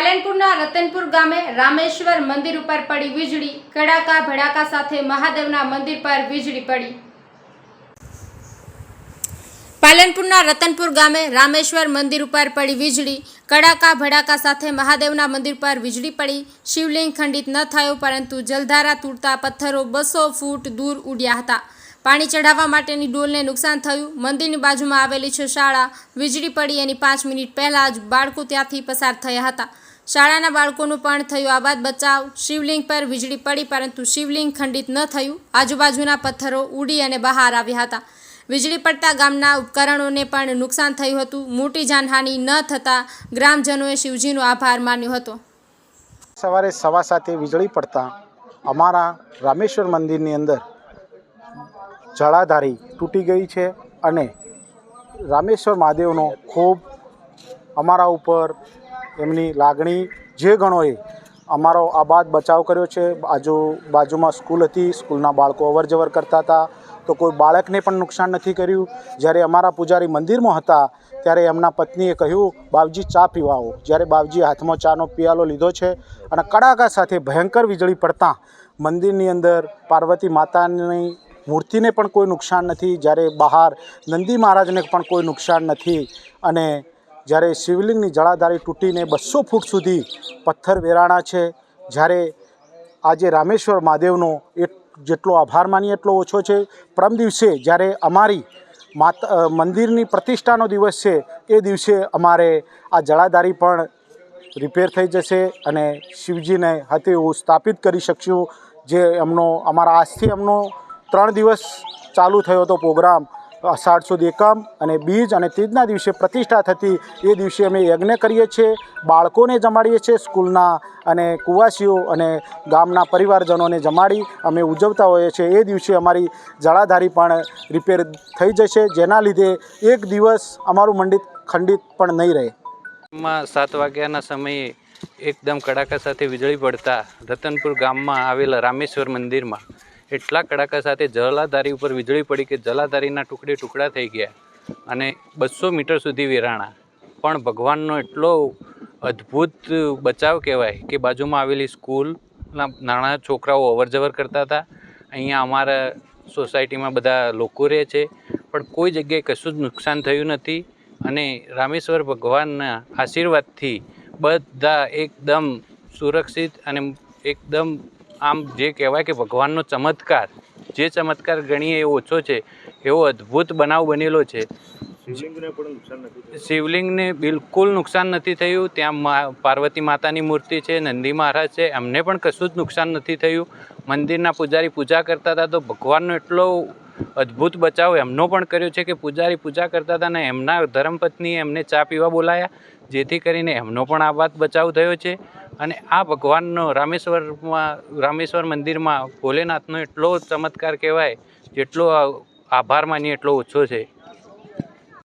પાલનપુરના રતનપુર ગામે રામેશ્વર મંદિર ઉપર પડી વીજળી, કડાકા ભડાકા સાથે મહાદેવના મંદિર પર વીજળી પડી. પાલનપુરના રતનપુર ગામે રામેશ્વર મંદિર ઉપર પડી વીજળી, કડાકા ભડાકા સાથે મહાદેવના મંદિર પર વીજળી પડી. શિવલિંગ ખંડિત ન થયો, પરંતુ જલધારા તૂટતા પથ્થરો બસો ફૂટ દૂર ઉડ્યા હતા. પાણી ચઢાવવા માટેની ડોલને નુકસાન થયું. મંદિરની બાજુમાં આવેલી છે શાળા, વીજળી પડી એની પાંચ મિનિટ પહેલાં જ બાળકો ત્યાંથી પસાર થયા હતા. શાળાના બાળકોનું પણ થયું આબાદ બચાવ. શિવલિંગ પર વીજળી પડી પરંતુ શિવલિંગ ખંડિત ન થયું. આજુબાજુના પથ્થરો ઉડી અને બહાર આવ્યા હતા. વીજળી પડતા ગામના ઉપકરણોને પણ નુકસાન થયું હતું. મોટી જાનહાનિ ન થતાં ગ્રામજનોએ શિવજીનો આભાર માન્યો હતો. સવારે સવા સાતે વીજળી પડતા અમારા રામેશ્વર મંદિરની અંદર જળાધારી તૂટી ગઈ છે અને રામેશ્વર મહાદેવનો ખૂબ અમારા ઉપર એમની લાગણી જે ગણોએ અમારો આબાદ બચાવ કર્યો છે. બાજુ બાજુમાં સ્કૂલ હતી, સ્કૂલના બાળકો અવર જવર કરતા હતા. તો કોઈ બાળકને પણ નુકસાન નથી કર્યું. જ્યારે અમારા પૂજારી મંદિરમાં હતા, ત્યારે એમના પત્નીએ કહ્યું, બાવજી, ચા પીવાઓ. જ્યારે બાવજી હાથમાં ચાનો પિયાલો લીધો છે અને કડાકા સાથે ભયંકર વીજળી પડતા મંદિરની અંદર પાર્વતી માતાની મૂર્તિને પણ કોઈ નુકસાન નથી. જ્યારે બહાર નંદી મહારાજને પણ કોઈ નુકસાન નથી. અને જ્યારે શિવલિંગની જળાધારી તૂટીને બસો ફૂટ સુધી પથ્થર વેરાણા છે, જ્યારે આજે રામેશ્વર મહાદેવનો એ જેટલો આભાર માનીએ એટલો ઓછો છે. પરમ દિવસે જ્યારે અમારી માતા મંદિરની પ્રતિષ્ઠાનો દિવસ છે, એ દિવસે અમારે આ જળાધારી પણ રિપેર થઈ જશે અને શિવજીને હાથે એવું સ્થાપિત કરી શકશું. જે એમનો, અમારા આજથી એમનો ત્રણ દિવસ ચાલુ થયો હતો પ્રોગ્રામ. અષાઢ સુદ એકમ અને બીજ અને ત્રીજના દિવસે પ્રતિષ્ઠા થતી એ દિવસે અમે યજ્ઞ કરીએ છીએ, બાળકોને જમાડીએ છીએ, સ્કૂલના અને કુવાસીઓ અને ગામના પરિવારજનોને જમાડી અમે ઉજવતા હોઈએ છીએ. એ દિવસે અમારી જળાધારી પણ રિપેર થઈ જશે, જેના લીધે એક દિવસ અમારું મંડિત ખંડિત પણ નહીં રહે. માં સાત વાગ્યાના સમયે એકદમ કડાકા સાથે વીજળી પડતા રતનપુર ગામમાં આવેલા રામેશ્વર મંદિરમાં એટલા કડાકા સાથે જલાધારી ઉપર વીજળી પડી કે જલાધારીના ટુકડે ટુકડા થઈ ગયા અને બસો મીટર સુધી વેરાણા. પણ ભગવાનનો એટલો અદ્ભુત બચાવ કહેવાય કે બાજુમાં આવેલી સ્કૂલના નાના છોકરાઓ અવરજવર કરતા હતા. અહીંયા અમારા સોસાયટીમાં બધા લોકો રહે છે. પણ કોઈ જગ્યાએ કશું જ નુકસાન થયું નથી અને રામેશ્વર ભગવાનના આશીર્વાદથી બધા એકદમ સુરક્ષિત અને એકદમ આમ જે કહેવાય કે ભગવાનનો ચમત્કાર જે ચમત્કાર ગણીએ એ ઓછો છે એવો અદ્ભુત બનાવ બનેલો છે. શિવલિંગને બિલકુલ નુકસાન નથી થયું. ત્યાં પાર્વતી માતાની મૂર્તિ છે નંદી મહારાજ છે એમને પણ કશું જ નુકસાન નથી થયું. મંદિરના પૂજારી પૂજા કરતા હતા તો ભગવાનનો એટલો અદ્ભુત બચાવ એમનો પણ કર્યો છે કે પૂજારી પૂજા કરતા હતા ને એમના ધર્મપત્નીએ એમને ચા પીવા બોલાયા જેથી કરીને એમનો પણ આ વાત બચાવ થયો છે. અને આ ભગવાનનો રામેશ્વરમાં, રામેશ્વર મંદિરમાં ભોલેનાથનો એટલો ચમત્કાર કહેવાય, જેટલો આભાર માનીએ એટલો ઓછો છે.